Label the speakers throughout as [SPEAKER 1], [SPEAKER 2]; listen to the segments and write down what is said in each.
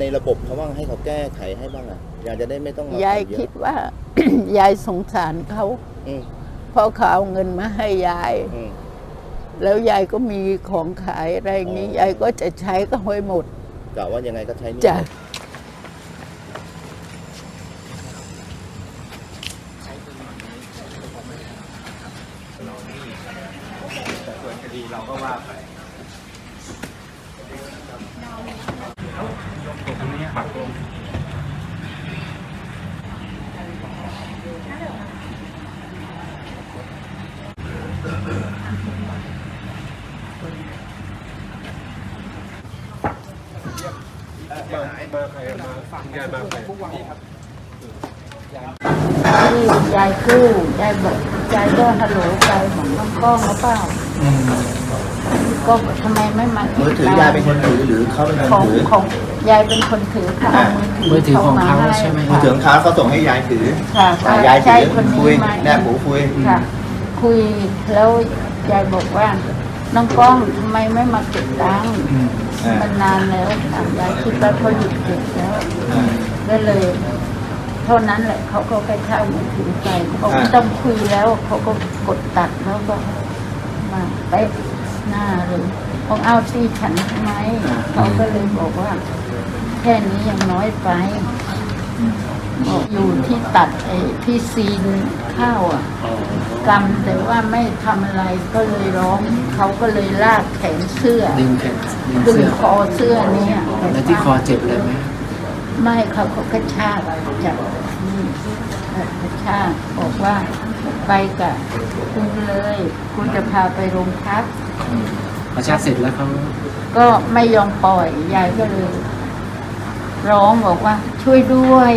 [SPEAKER 1] ในระบบเขาบ้างให้เขาแก้ไขให้บ้างอะอยากจะได้ไม่ต้องม
[SPEAKER 2] ยาย
[SPEAKER 1] เอะ
[SPEAKER 2] คิดว่า ยายสงสารเขา
[SPEAKER 1] อืม
[SPEAKER 2] เพราะเขาเอาเงินมาให้ยาย
[SPEAKER 1] อืม
[SPEAKER 2] แล้วยายก็มีของขายอะไรอย่างนี้
[SPEAKER 1] อ๋อ
[SPEAKER 2] ยายก็จะใช้ก็ห้อยหมด
[SPEAKER 1] กะว่ายังไงก็ใช้หนี่
[SPEAKER 2] จ้ะ
[SPEAKER 3] แต่ส่วนคดีเราก็ว่าไปตรงนี้ปักลง มาใครมาฟังยายมาใคร
[SPEAKER 2] ที่ยายกู้ยายบอกยายก็ฮัลโหลไปบอกน้องกล้องหรือเปล่าก็ทำไมไม่มา
[SPEAKER 1] มือถือยายเป็นคนถือหรือเขาเป็นค
[SPEAKER 2] ของ
[SPEAKER 1] นถือ
[SPEAKER 2] ของยายเป็นคนถือค่ะเอามือถือ
[SPEAKER 4] มือถือของเขา
[SPEAKER 2] ให้
[SPEAKER 4] ใช่ไหม
[SPEAKER 1] มือถือของเขาเขาส่งให้ยายถือ
[SPEAKER 2] ค่ะ
[SPEAKER 1] อะยายถื
[SPEAKER 2] ใช่
[SPEAKER 1] อ
[SPEAKER 2] คน
[SPEAKER 1] คุ
[SPEAKER 2] นี้
[SPEAKER 1] ย
[SPEAKER 2] มา
[SPEAKER 1] แนบหูคุย
[SPEAKER 2] ค่ะคุยแล้วยายบอกว่าน้องกล้องทำไมไม่มาเก็บตังค์
[SPEAKER 1] อ่า
[SPEAKER 2] มันนานแล้วค่ะยายคิดว่าเขาหยุดเก็บแล้ว
[SPEAKER 1] อ่า
[SPEAKER 2] ก็เลยเท่านั้นแหละเขาก็ไปเช่ามือถือไปเขา
[SPEAKER 1] อ่า
[SPEAKER 2] ต้องคุยแล้วเขาก็กดตัดแล้วก็มาเป๊ะหน้าเลยของเอาที่ฉันทำไมเขาก็เลยบอกว่า แค่นี้ยังน้อยไปบอก อยู่ที่ตัดไอ้ที่ซีนข้าวอะกำแต่ว่าไม่ทำอะไรก็เลยร้องเขาก็เลยลากแขนเสื้อ
[SPEAKER 4] ดึงแขนดึง
[SPEAKER 2] ดึง
[SPEAKER 4] เสื้อ
[SPEAKER 2] คอเสื้อเนี่ย
[SPEAKER 4] แล้วที่คอเจ็บเลยไหม
[SPEAKER 2] ไม่เขาก็กระชากจับนี่กระชากบอกว่าไปกับคุณเลย คุณจะพาไปโรงพัก
[SPEAKER 4] พอชาติเสร็จแล้วเขา
[SPEAKER 2] ก็ไม่ยอมปล่อยยายก็เลย ร้องบอกว่าช่วยด้วย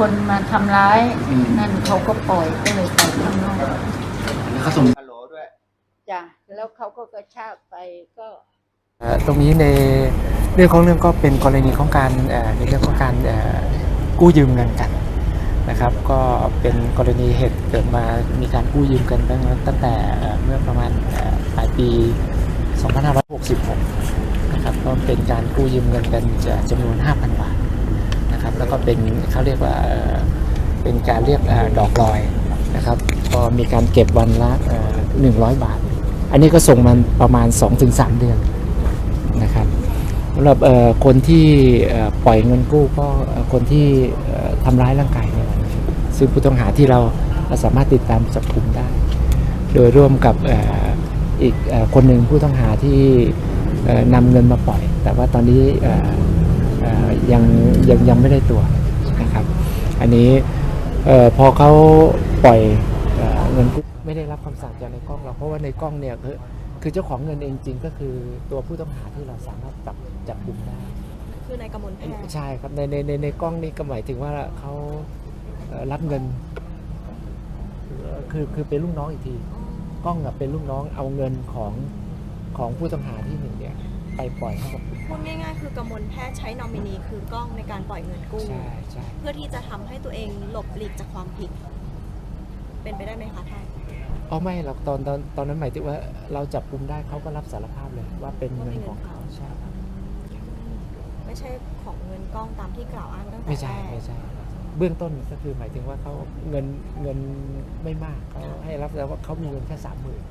[SPEAKER 2] คนมาทำร้ายนั่นเขาก็ปล่อยก็เลยไปข้างนอก
[SPEAKER 4] แล้วเขาส่ง
[SPEAKER 1] ฮัลโหลด้วย
[SPEAKER 2] จ้ะแล้วเขาก็กระชากไปก็
[SPEAKER 5] เอ่อตรงนี้ในเรื่องของเรื่องก็เป็นกรณีของการเอ่อในเรื่องของการเอ่อกู้ยืมเงินกันนะครับ ก็เป็นกรณีเหตุเกิดมามีการกู้ยืมกันตั้งตั้งแต่เอ่อเมื่อประมาณเอ่อปลายปี 2566 นะครับก็เป็นการกู้ยืมเงินกันจะจำนวน 5,000 บาท นะครับ แล้วก็เป็นเขาเรียกว่าเป็นการเรียกอดอกลอยนะครับ ก็มีการเก็บวันละเอ่อ100 บาท อันนี้ก็ส่งมันประมาณ 2-3 เดือนนะครับสำหรับคนที่ปล่อยเงินกู้ก็คนที่ทำร้ายร่างกายเนี่ยซึ่งผู้ต้องหาที่เราสามารถติดตามจับกลุ่มได้ โดยร่วมกับอีกคนหนึ่งผู้ต้องหาที่นำเงินมาปล่อย แต่ว่าตอนนี้ ยังยังยังไม่ได้ตัวนะครับ อันนี้เออพอเขาปล่อยเอ่อเงินกู้ไม่ได้รับคำสั่งจากในกล้องเราเพราะว่าในกล้องเนี่ยคือคือเจ้าของเงินเองจริงก็คือตัวผู้ต้องหาที่เราสามารถจับจับกลุ่มได้
[SPEAKER 6] คือในกำมลแพทย์
[SPEAKER 5] ใช่ครับในในในในกล้องนี่ก็หมายถึงว่าเขาเอ่อรับเงินเอ่อคือคือเป็นลูกน้องอีกที กล้องกับเป็นลูกน้องเอาเงินของของผู้ต้องหาที่หนึ่งเนี่ย ไปปล่อยให้กับ
[SPEAKER 6] พูดง่ายๆ คือกำมลแพทย์ใช้นอมินีคือกล้องในการปล่อยเงินกู้
[SPEAKER 5] ใช่ใช่
[SPEAKER 6] เพื่อที่จะทำให้ตัวเองหลบหลีกจากความผิด เป็นไปได้ไหมคะท่าน
[SPEAKER 5] อ๋อไม่หรอกตอนตอนตอนนั้นหมายถึงว่าเราจับกลุ่มได้เขาก็รับสารภาพเลยว่าเป็นเงินของเขาใช่ครับ
[SPEAKER 6] ไม่ใช่ของเงินกล้องตามที่กล่าวอ้างตั้งแต่
[SPEAKER 5] ไม่ใช่
[SPEAKER 6] แรก
[SPEAKER 5] ไม่ใช่ เบื้องต้นก็คือหมายถึงว่าเขาเงินเงินไม่มากเขาให้รับแล้วว่าเขามีเงินแค่สามหมื่น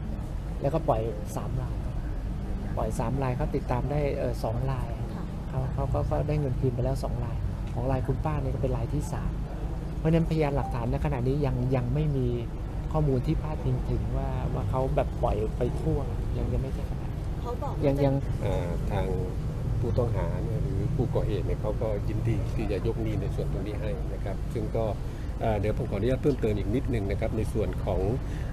[SPEAKER 5] แล้วก็ปล่อยสามลาย ปล่อยสามลายเขาติดตามได้เออสองลาย
[SPEAKER 6] ค่ะ
[SPEAKER 5] เขาเขาเขาก็ได้เงินคืนไปแล้วสองลาย ของลายคุณป้าเนี่ยก็เป็นลายที่สามเพราะฉะนั้นพยานหลักฐานในขณะนี้ยังยังไม่มีข้อมูลที่พาดพิงถึงว่าว่าเขาแบบปล่อยไปทั่วยังยังไม่ใช่ขนาดนั้น
[SPEAKER 6] เขาบอก
[SPEAKER 5] ยัง
[SPEAKER 6] ว่า
[SPEAKER 5] ยัง
[SPEAKER 3] อ่าทางผู้ต้องหาเนี่ยหรือผู้ก่อเหตุเนี่ยเขาก็ยินดีที่จะยกหนี้ในส่วนตรงนี้ให้นะครับ ซึ่งก็อ่าเดี๋ยวผมขออนุญาตเพิ่มเติมอีกนิดนึงนะครับในส่วนของ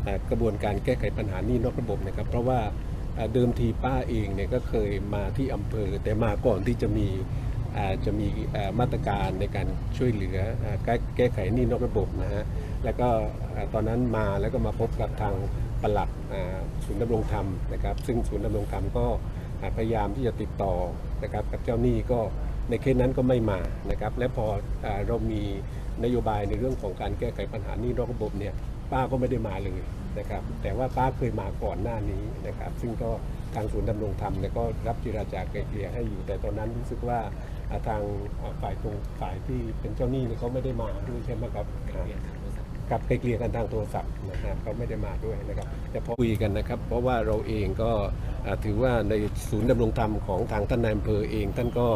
[SPEAKER 3] อ่ากระบวนการแก้ไขปัญหาหนี้นอกระบบนะครับ เพราะว่าอ่า เดิมทีป้าเองเนี่ยก็เคยมาที่อำเภอ แต่มาก่อนที่จะมีจะมีมาตรการในการช่วยเหลือแก้แกไขหนี้นอกระบบนะฮะแล้วก็ตอนนั้นมาแล้วก็มาพบกับทางปลัดศูนย์ดำรงธรรมนะครับ ซึ่งศูนย์ดำรงธรรมก็พยายามที่จะติดต่อนะครับกับเจ้าหนี้ก็ในเคสนั้นก็ไม่มานะครับ และพออาเรามีนโยบายในเรื่องของการแก้ไขปัญหาหนี้นอกระบบเนี่ยป้าก็ไม่ได้มาเลย นะครับ แต่ว่าป้าเคยมาก่อนหน้านี้นะครับ ซึ่งก็ทางศูนย์ดำรงธรรมเนี่ยก็รับเจราจาไกลเกลี่ยให้อยู่ แต่ตอนนั้นรู้สึกว่าอ่าทางอ่าฝ่ายตรงฝ่ายที่เป็นเจ้าหนี้เนี่ยเขาไม่ได้มาด้วยใช่ไหมครับอ่ากับไกลเกลี่ยกันทางโทรศัพท์นะฮะเขาไม่ได้มาด้วยนะครับแต่พอคุยกันนะครับ เพราะว่าเราเองก็อ่าถือว่าในศูนย์ดำรงธรรมของทางท่านนายอำเภอเอง ท่านก็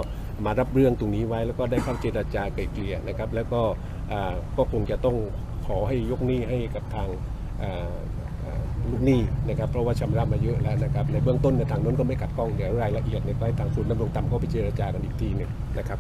[SPEAKER 3] มารับเรื่องตรงนี้ไว้แล้วก็ได้เข้าเจรจาไกลเกลี่ยนะครับ แล้วก็อ่าก็คงจะต้องขอให้ยกหนี้ให้กับทางอ่าอ่า ลูกหนี้นะครับเพราะว่าชำระมาเยอะแล้วนะครับในเบื้องต้นในทางนั้นก็ไม่ขัดข้องเดี๋ยวรายละเอียดในให้ทางศูนย์ดำรงธรรมเขาไปเจรจากันอีกทีหนึ่งนะครับ